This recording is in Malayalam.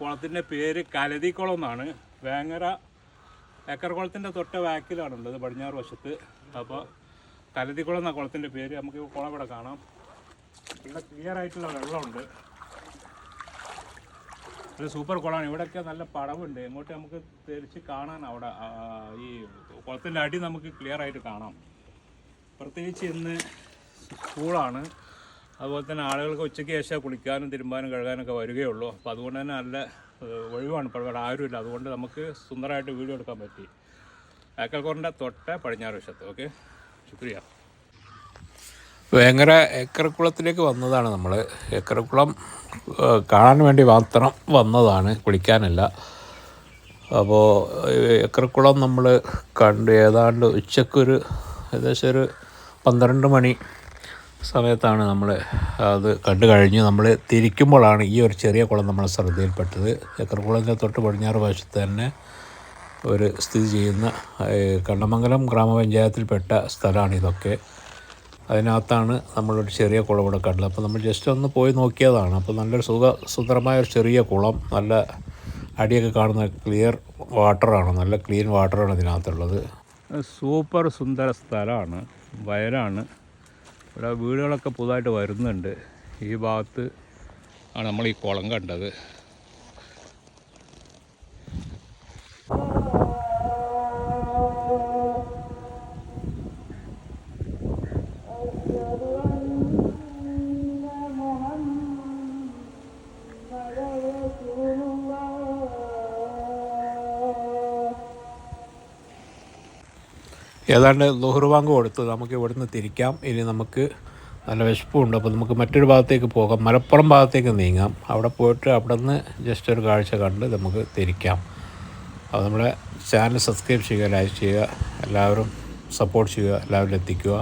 കുളത്തിന്റെ പേര് കലതിക്കുളം എന്നാണ്. വേങ്ങര ഏക്കർ കുളത്തിന്റെ തൊട്ട ബാക്കിലാണുള്ളത് പടിഞ്ഞാറ് വശത്ത്. അപ്പോൾ കലതിക്കുളം എന്ന കുളത്തിന്റെ പേര് നമുക്ക് കുളം ഇവിടെ കാണാം. ഇവിടെ ക്ലിയർ ആയിട്ടുള്ള വെള്ളമുണ്ട്. ഒരു സൂപ്പർ കുളമാണ്. ഇവിടെയൊക്കെ നല്ല പടവുണ്ട്. എങ്ങോട്ട് നമുക്ക് തിരിച്ച് കാണാൻ അവിടെ ഈ കുളത്തിന്റെ അടി നമുക്ക് ക്ലിയർ ആയിട്ട് കാണാം. പ്രത്യേകിച്ച് ഇന്ന് സ്കൂളാണ് അതുപോലെ തന്നെ ആളുകൾക്ക് ഉച്ചയ്ക്ക് ശേഷം കുളിക്കാനും തിരുമ്പാനും കഴുകാനൊക്കെ വരികയുള്ളൂ. അപ്പോൾ അതുകൊണ്ട് തന്നെ നല്ല ഒഴിവാണ് ഇവിടെ ആരുമില്ല. അതുകൊണ്ട് നമുക്ക് സുന്ദരമായിട്ട് വീഡിയോ എടുക്കാൻ പറ്റി. ഏക്കൽക്കോറിന്റെ തൊട്ട പടിഞ്ഞാറ് വശത്ത്. ഓക്കെ? ശുക്രിയ. വേങ്ങര ഏക്കറക്കുളത്തിലേക്ക് വന്നതാണ് നമ്മൾ ഏക്കറക്കുളം കാണാൻ വേണ്ടി മാത്രം വന്നതാണ്. കുളിക്കാനല്ല. അപ്പോൾ ഏക്കറക്കുളം നമ്മൾ കണ്ട് ഏതാണ്ട് ഉച്ചക്കൊരു ഏകദേശം ഒരു പന്ത്രണ്ട് മണി സമയത്താണ് നമ്മൾ അത് കണ്ടു കഴിഞ്ഞ്. നമ്മൾ തിരിക്കുമ്പോഴാണ് ഈ ഒരു ചെറിയ കുളം നമ്മുടെ ശ്രദ്ധയിൽപ്പെട്ടത്. ഏക്കറക്കുളത്തിന്റെ തൊട്ട് പടിഞ്ഞാറ് വശത്ത് തന്നെ ഒരു സ്ഥിതി ചെയ്യുന്ന കണ്ണമംഗലം ഗ്രാമപഞ്ചായത്തിൽപ്പെട്ട സ്ഥലമാണ് ഇതൊക്കെ. അതിനകത്താണ് നമ്മളൊരു ചെറിയ കുളം ഇവിടെ കണ്ടത്. അപ്പോൾ നമ്മൾ ജസ്റ്റ് ഒന്ന് പോയി നോക്കിയതാണ്. അപ്പോൾ നല്ലൊരു സുഖ സുന്ദരമായ ഒരു ചെറിയ കുളം നല്ല അടിയൊക്കെ കാണുന്ന ക്ലിയർ വാട്ടറാണ് നല്ല ക്ലീൻ വാട്ടറാണ് ഇതിനകത്തുള്ളത്. സൂപ്പർ സുന്ദര സ്ഥലമാണ് വയലാണ്. ഇവിടെ വീടുകളൊക്കെ പുതുതായിട്ട് വരുന്നുണ്ട്. ഈ ഭാഗത്ത് ആണ് നമ്മൾ ഈ കുളം കണ്ടത്. ഏതാണ്ട് ലുഹുർവാങ്ക് കൊടുത്ത് നമുക്ക് ഇവിടുന്ന് തിരിക്കാം. ഇനി നമുക്ക് നല്ല വിശപ്പുണ്ട്. അപ്പോൾ നമുക്ക് മറ്റൊരു ഭാഗത്തേക്ക് പോകാം. മലപ്പുറം ഭാഗത്തേക്ക് നീങ്ങാം. അവിടെ പോയിട്ട് അവിടെ നിന്ന് ജസ്റ്റ് ഒരു കാഴ്ച കണ്ട് നമുക്ക് തിരിക്കാം. അപ്പോൾ നമ്മുടെ ചാനൽ സബ്സ്ക്രൈബ് ചെയ്യുക ലൈക്ക് ചെയ്യുക എല്ലാവരും സപ്പോർട്ട് ചെയ്യുക എല്ലാവരും എത്തിക്കുക.